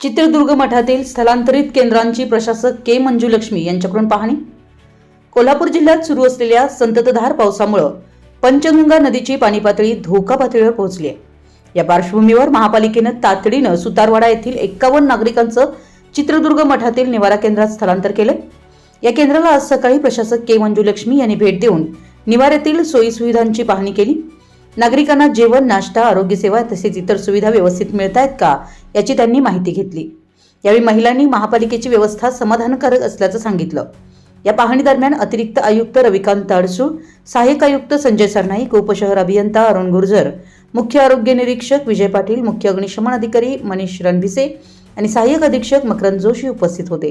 चित्रदुर्ग मठातील स्थलांतरित केंद्रांची प्रशासक के मंजुलक्ष्मी यांच्याकडून पाहणी. कोल्हापूर जिल्ह्यात सुरू असलेल्या संततधार पावसामुळं पंचगंगा नदीची पाणी पातळी धोका पातळीवर पोहोचली आहे. या पार्श्वभूमीवर महापालिकेनं तातडीनं सुतारवाडा येथील एक्कावन्न नागरिकांचं चित्रदुर्ग मठातील निवारा केंद्रात स्थलांतर केलं या केंद्राला आज सकाळी प्रशासक के मंजुलक्ष्मी यांनी भेट देऊन निवाऱ्यातील सोयीसुविधांची पाहणी केली. नागरिकांना जेवण नाश्ता आरोग्यसेवा तसेच इतर सुविधा व्यवस्थित मिळत आहेत का याची त्यांनी माहिती घेतली. यावेळी महिलांनी महापालिकेची व्यवस्था समाधानकारक असल्याचं सांगितलं. या पाहणी दरम्यान अतिरिक्त आयुक्त रविकांत अडसूळ सहाय्यक आयुक्त संजय सरनाईक उपशहर अभियंता अरुण गुर्जर मुख्य आरोग्य निरीक्षक विजय पाटील मुख्य अग्निशमन अधिकारी मनीष रणभिसे आणि सहाय्यक अधीक्षक मकरंद जोशी उपस्थित होते.